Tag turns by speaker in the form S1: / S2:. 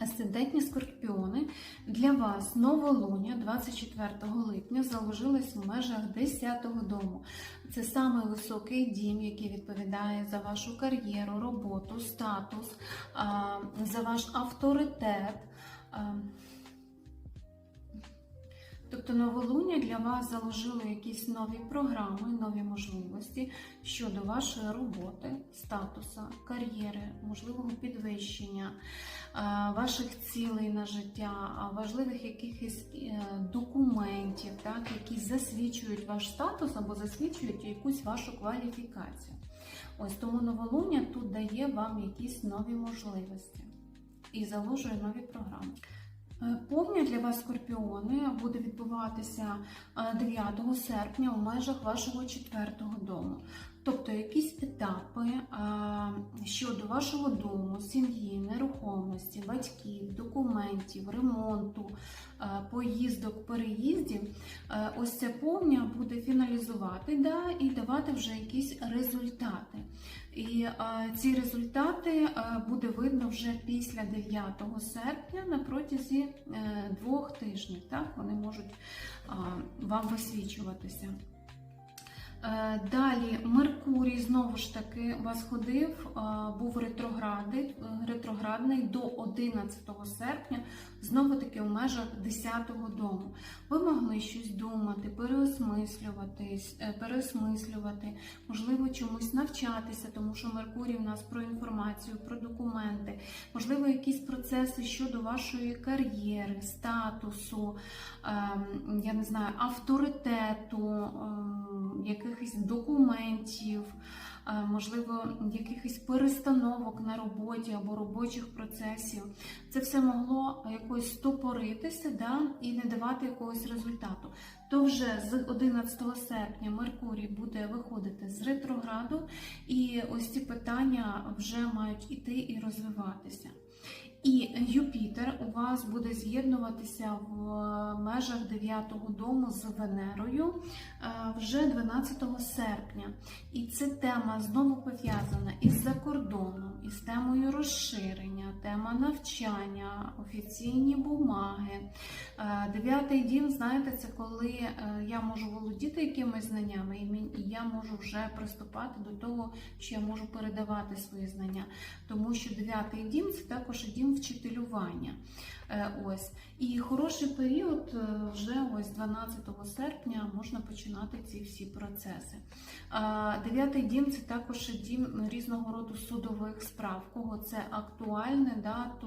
S1: Асцендентні скорпіони для вас новолуння 24 липня заложилось в межах 10-го дому. Це самий високий дім, який відповідає за вашу кар'єру, роботу, статус, за ваш авторитет. Тобто новолуння для вас заложило якісь нові програми, нові можливості щодо вашої роботи, статусу, кар'єри, можливого підвищення, ваших цілей на життя, важливих якихось е, документів, так, які засвідчують ваш статус або засвідчують якусь вашу кваліфікацію. Ось тому новолуння тут дає вам якісь нові можливості і заложує нові програми. Е, Повня для вас скорпіони буде відбуватися е, 9 серпня у межах вашого четвертого дому. Тобто якісь етапи е, щодо вашого дому, сім'ї, нерухомості, батьків, документів, ремонту, е, поїздок, переїздів. е, Ось ця повня буде фіналізувати да, і давати вже якісь результати. І е, ці результати е, буде вже після 9 серпня на протязі е, двох тижнів. Так? Вони можуть вам висвічуватися. Е, Далі знову ж таки вас ходив, був ретроградний, е, ретроградний до 11 серпня, знову таки в межах 10-го дому. Ви могли щось думати, переосмислюватись, е, переосмислювати, можливо, чомусь навчатися, тому що Меркурій в нас про інформацію, про документи, можливо, якісь процеси щодо вашої кар'єри, статусу, ем, я не знаю, авторитету, ем, якихось документів, можливо, якихось перестановок на роботі або робочих процесів. Це все могло якось стопоритися да, і не давати якогось результату. То вже з 11 серпня Меркурій буде виходити з ретрограду, і ось ці питання вже мають іти і розвиватися. Вас буде з'єднуватися в межах 9-го дому з Венерою е, вже 12 серпня. І ця тема знову пов'язана із закордоном, із темою розширення, тема навчання, офіційні бумаги. Е, Дев'ятий дім, знаєте, це коли е, я можу володіти якимись знаннями, і я можу вже приступати до того, що я можу передавати свої знання. Тому що дев'ятий дім це також дім вчителювання. Е, Ось. І хороший період вже ось 12 серпня можна починати ці всі процеси. Дев'ятий дім це також дім різного роду судових справ. Кого це актуальне, да, то